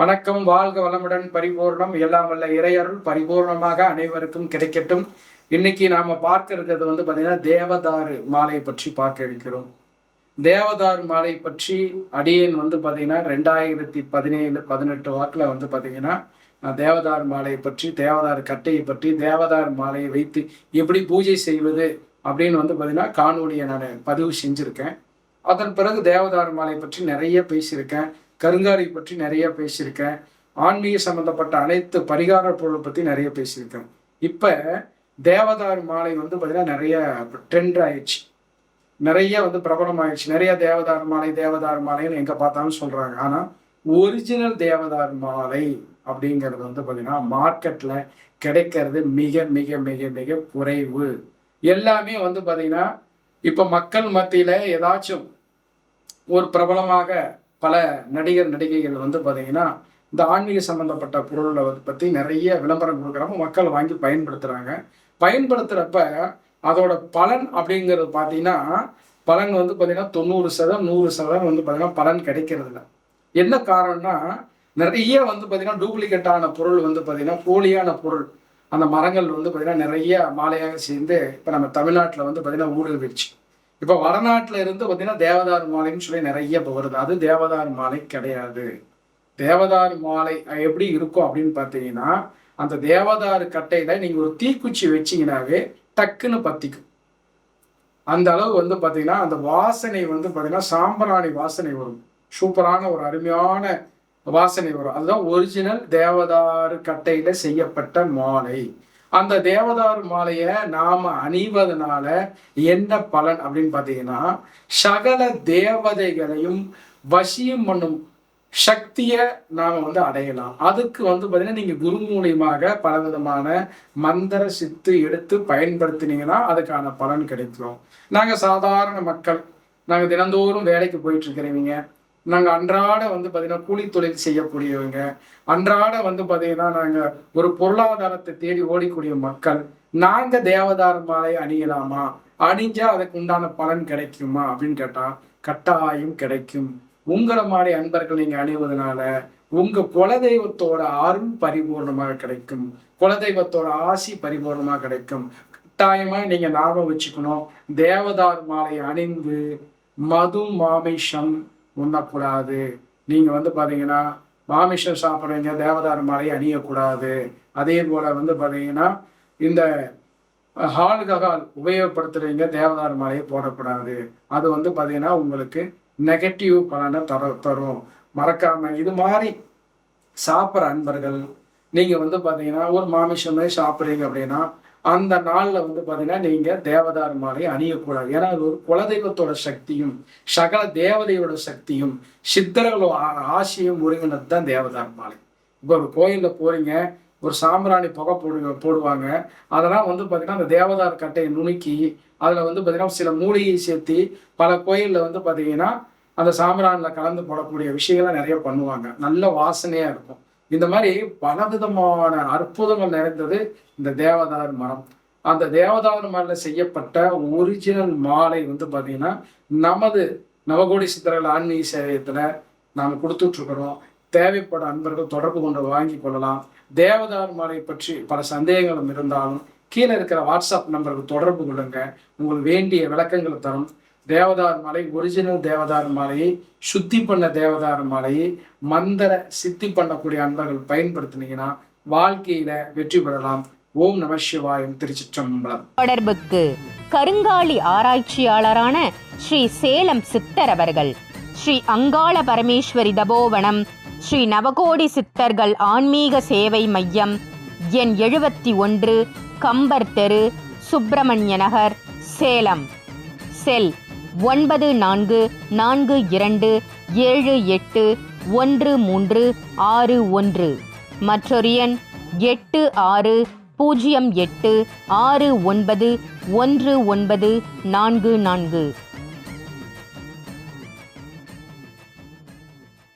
வணக்கம் வாழ்க வளமுடன் பரிபூர்ணம். எல்லாம் வல்ல இறையருள் பரிபூர்ணமாக அனைவருக்கும் கிடைக்கட்டும். இன்னைக்கு நாம பார்க்க இருக்கிறது வந்து பார்த்தீங்கன்னா தேவதாரு மாலை பற்றி பார்க்க இருக்கிறோம். தேவதாறு மாலை பற்றி அடியேன் வந்து பார்த்தீங்கன்னா ரெண்டாயிரத்தி பதினேழு பதினெட்டு வாக்கில் வந்து பார்த்தீங்கன்னா நான் தேவதார் மாலையை பற்றி தேவதார் கட்டையை பற்றி தேவதார் மாலையை வைத்து எப்படி பூஜை செய்வது அப்படின்னு வந்து பார்த்தீங்கன்னா காணொலியை நான் பதிவு செஞ்சுருக்கேன். அதன் பிறகு தேவதார் மாலை பற்றி நிறைய பேசியிருக்கேன். கருங்காரி பற்றி நிறைய பேசியிருக்கேன். ஆன்மீக சம்மந்தப்பட்ட அனைத்து பரிகார பொருளை பற்றி நிறைய பேசியிருக்கேன். இப்போ தேவதார் மாலை வந்து பார்த்தீங்கன்னா நிறைய ட்ரெண்ட் ஆயிடுச்சு. நிறைய வந்து பிரபலம் ஆயிடுச்சு நிறைய தேவதார் மாலை தேவதார் மாலைன்னு எங்கே பார்த்தாலும் சொல்கிறாங்க ஆனால் ஒரிஜினல் தேவதார் மாலை அப்படிங்கிறது வந்து பார்த்தீங்கன்னா மார்க்கெட்டில் கிடைக்கிறது மிக மிக மிக மிக குறைவு. எல்லாமே வந்து பார்த்தீங்கன்னா இப்போ மக்கள் மத்தியில் ஏதாச்சும் ஒரு பிரபலமாக பல நடிகர் நடிகைகள் வந்து பார்த்தீங்கன்னா இந்த ஆன்மீக சம்பந்தப்பட்ட பொருளை பற்றி நிறைய விளம்பரம் கொடுக்குறப்ப மக்கள் வாங்கி பயன்படுத்துகிறாங்க பயன்படுத்துகிறப்ப அதோட பலன் அப்படிங்கிறது பார்த்தீங்கன்னா பலன் வந்து பார்த்தீங்கன்னா தொண்ணூறு சதம் நூறு சதம் வந்து பார்த்தீங்கன்னா பலன் கிடைக்கிறது இல்லை என்ன காரணம்னா நிறைய வந்து பார்த்தீங்கன்னா டூப்ளிகேட்டான பொருள் வந்து பார்த்தீங்கன்னா போலியான பொருள் அந்த மரங்கள் வந்து பார்த்தீங்கன்னா நிறைய மாலையாக சேர்ந்து இப்போ நம்ம தமிழ்நாட்டில் வந்து பார்த்தீங்கன்னா ஊடுருவிடுச்சு. இப்போ வடநாட்டில் இருந்து பார்த்தீங்கன்னா தேவதார் மாலைன்னு சொல்லி நிறைய இப்போ வருது. அது தேவதார் மாலை கிடையாது. தேவதார் மாலை எப்படி இருக்கும் அப்படின்னு பார்த்தீங்கன்னா அந்த தேவதார் கட்டையில நீங்கள் ஒரு தீக்குச்சி வச்சீங்கன்னாவே டக்குன்னு பத்திக்கும். அந்த அளவு வந்து பார்த்தீங்கன்னா அந்த வாசனை வந்து பார்த்தீங்கன்னா சாம்பிராணி வாசனை வரும். சூப்பரான ஒரு அருமையான வாசனை வரும். அதுதான் ஒரிஜினல் தேவதாரு கட்டையில செய்யப்பட்ட மாலை. அந்த தேவதார் மாலையை நாம் அணிவதனால என்ன பலன் அப்படின்னு பார்த்தீங்கன்னா சகல தேவதைகளையும் வசியம் பண்ணும் சக்தியை நாம் வந்து அடையலாம். அதுக்கு வந்து பார்த்தீங்கன்னா நீங்கள் குரு மூலியமாக பல விதமான மந்திர சித்து எடுத்து பயன்படுத்தினீங்கன்னா அதுக்கான பலன் கிடைக்கும். நாங்கள் சாதாரண மக்கள் நாங்கள் தினந்தோறும் வேலைக்கு போயிட்டு இருக்கிறவங்க நாங்கள் அன்றாட வந்து பார்த்தீங்கன்னா கூலி தொழில் செய்யக்கூடியவங்க. அன்றாட வந்து பார்த்தீங்கன்னா நாங்கள் ஒரு பொருளாதாரத்தை தேடி ஓடிக்கூடிய மக்கள். நாங்கள் தேவதார மாலை அணியலாமா? அணிஞ்சா அதுக்கு உண்டான பலன் கிடைக்குமா? அப்படின்னு கேட்டால் கட்டாயம் கிடைக்கும். உங்களை மாதிரி அன்பர்கள் நீங்கள் அணிவதனால உங்க குலதெய்வத்தோட அருள் பரிபூர்ணமாக கிடைக்கும். குலதெய்வத்தோட ஆசி பரிபூர்ணமாக கிடைக்கும். கட்டாயமா நீங்க ஞாபகம் வச்சுக்கணும். தேவதார் மாலை அணிந்து மது மாமிஷம் உண்ணக்கூடாது. நீங்கள் வந்து பார்த்தீங்கன்னா மாமிஷம் சாப்பிட்றீங்க தேவதார் மாலை அணியக்கூடாது. அதே போல் வந்து பார்த்தீங்கன்னா இந்த ஹால்கஹால் உபயோகப்படுத்துகிறீங்க தேவதார் மாலையை போடக்கூடாது. அது வந்து பார்த்தீங்கன்னா உங்களுக்கு நெகட்டிவ் பலனை தர தரும். மறக்காம இது மாதிரி சாப்பிட்ற அன்பர்கள் நீங்கள் வந்து பார்த்தீங்கன்னா ஒரு மாமிஷம் மாதிரி சாப்பிட்றீங்க அப்படின்னா அந்த நாள்ல வந்து பாத்தீங்கன்னா நீங்க தேவதார் மாலை அணியக்கூடாது. ஏன்னா அது ஒரு குலதெய்வத்தோட சக்தியும் சகல தேவதையோட சக்தியும் சித்தர்களோட ஆசையும் ஒருங்கினது தான் தேவதார் மாலை. இப்போ ஒரு கோயிலில் போறீங்க ஒரு சாம்பிராணி புகை போடுங்க போடுவாங்க. அதெல்லாம் வந்து பார்த்தீங்கன்னா அந்த தேவதார் கட்டையை நுணுக்கி அதில் வந்து பார்த்திங்கன்னா சில மூலிகையை சேர்த்து பல கோயிலில் வந்து பார்த்தீங்கன்னா அந்த சாம்பிராணில கலந்து போடக்கூடிய விஷயங்கள்லாம் நிறைய பண்ணுவாங்க. நல்ல வாசனையாக இருக்கும். இந்த மாதிரி பலவிதமான அற்புதங்கள் நிறைந்தது இந்த தேவதார் மரம். அந்த தேவதார் மரம் செய்யப்பட்ட ஒரிஜினல் மாலை வந்து பார்த்தீங்கன்னா நமது நவகோடி சித்தர்கள் ஆன்மீக சேவையத்தில் நாம் கொடுத்துட்ருக்குறோம். தேவைப்பட அன்பர்கள் தொடர்பு கொண்டு வாங்கி கொள்ளலாம். தேவதார் மாலை பற்றி பல சந்தேகங்களும் இருந்தாலும் கீழே இருக்கிற வாட்ஸ்அப் நம்பருக்கு தொடர்பு கொள்ளுங்க. உங்களுக்கு வேண்டிய விளக்கங்களை தரும். தேவதார் மாலை ஒரிஜினல் தேவதார் மலையை சுத்தி பண்ண தேவதார் மலையை மந்திர சித்தி பண்ணக்கூடிய அன்பர்கள் பயன்படுத்தினீங்கன்னா வாழ்க்கையில வெற்றி பெறலாம். ஓம் நம சிவாயம் திருச்சிற்றம்பலம். தொடர்புக்கு கருங்காலி ஆராய்ச்சியாளரான ஸ்ரீ சேலம் சித்தர் அவர்கள் ஸ்ரீ அங்காள பரமேஸ்வரி தபோவனம் ஸ்ரீ நவகோடி சித்தர்கள் ஆன்மீக சேவை மையம் எண் எழுபத்தி ஒன்று கம்பர் தெரு சுப்பிரமணிய நகர் சேலம். செல் ஒன்பது நான்கு நான்கு இரண்டு ஏழு எட்டு ஒன்று மூன்று ஆறு ஒன்று. மற்றொரு எண் எட்டு ஆறு பூஜ்ஜியம் எட்டு ஆறு ஒன்பது ஒன்று ஒன்பது நான்கு நான்கு.